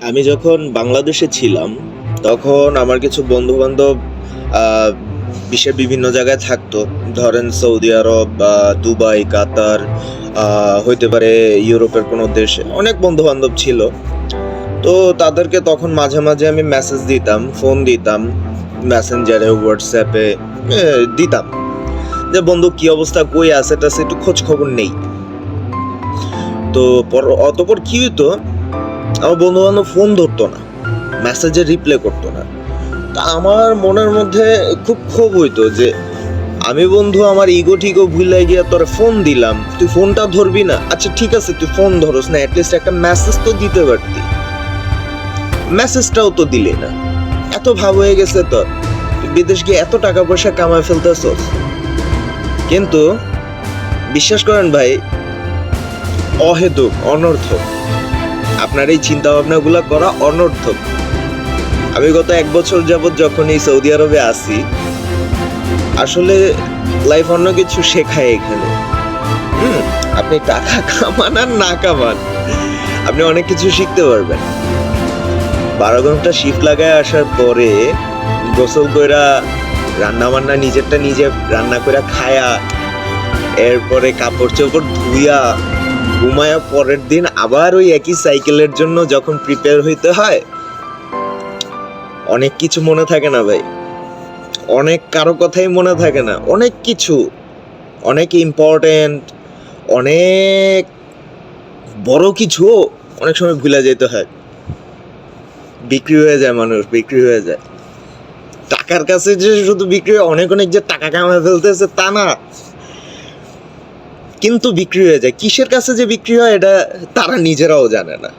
আমি যখন বাংলাদেশে ছিলাম, তখন আমার কিছু বন্ধু বান্ধব বিশ্বের বিভিন্ন জায়গায় থাকতো। ধরেন সৌদি আরব বা দুবাই, কাতার হইতে পারে ইউরোপের কোনো দেশে অনেক বন্ধু বান্ধব ছিল। তো তাদেরকে তখন মাঝে মাঝে আমি মেসেজ দিতাম ফোন দিতাম মেসেঞ্জারে হোয়াটসঅ্যাপে দিতাম। যে, বন্ধু, কি অবস্থা? কই আছে? টাছে একটু খোঁজ খবর নেই। তো পর, অতপর কি হইতো আমার বন্ধু বান্ধব ফোন ধরতো না মেসেজে রিপ্লাই করতো না। তা আমার মনের মধ্যে খুব ক্ষোভ হইতো যে, আমি বন্ধু, আমার ইগো টিগো ভুলে গিয়ে তোর ফোন দিলাম, তুই ফোনটা ধরবি না? আচ্ছা ঠিক আছে, তুই ফোন ধরস না অ্যাটলিস্ট একটা মেসেজ তো দিতে পারতি। মেসেজটাও তো দিলি না। এত ভাব হয়ে গেছে তোর বিদেশ গিয়ে এত টাকা পয়সা কামায় ফেলতেছস? কিন্তু, বিশ্বাস করেন ভাই, অহেতুক, অনর্থক। আপনার এই চিন্তা ভাবনাগুলো করা অনর্থক। আমি গত এক বছর যাবৎ যখন এই সৌদি আরবে আসি আসলে লাইফ অন্য কিছু শেখায় এখানে। আপনি টাকা কামান আর না কামান, আপনি অনেক কিছু শিখতে পারবেন। বারো ঘণ্টা শিফট লাগায় আসার পরে গোসল কইরা রান্না বান্না নিজেরটা নিজে রান্না কইরা খায়া, এরপরে কাপড় চোপড় ধুইয়া ঘুমায়া পরের দিন আবার ওই একই সাইকেলের জন্য যখন প্রিপেয়ার হইতে হয়, অনেক কিছু মনে থাকে না ভাই। অনেক কারও কথাই মনে থাকে না, অনেক কিছু। অনেক ইম্পর্টেন্ট অনেক বড় কিছু অনেক সময় ভুলে যেতে হয়। বিক্রি হয়ে যায় মানুষ, বিক্রি হয়ে যায়। টাকার কাছে যে শুধু বিক্রি অনেক অনেক যে টাকা কামায় ফেলতেছে তা না। কিন্তু বিক্রি হয়ে যায়। কিসের কাছে যে বিক্রি হয়, এটা তারা নিজেরাও জানে না।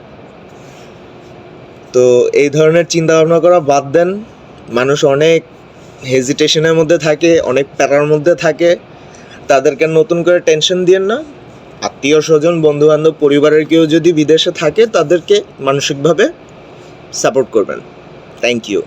তো এই ধরনের চিন্তা ভাবনা করা বাদ দেন। মানুষ অনেক হেজিটেশনের মধ্যে থাকে, অনেক প্যারার মধ্যে থাকে। তাদেরকে নতুন করে টেনশন দিয়েন না। আত্মীয়, স্বজন বন্ধু বান্ধব পরিবারের কেউ যদি বিদেশে থাকে, তাদেরকে মানসিকভাবে সাপোর্ট করবেন। Thank you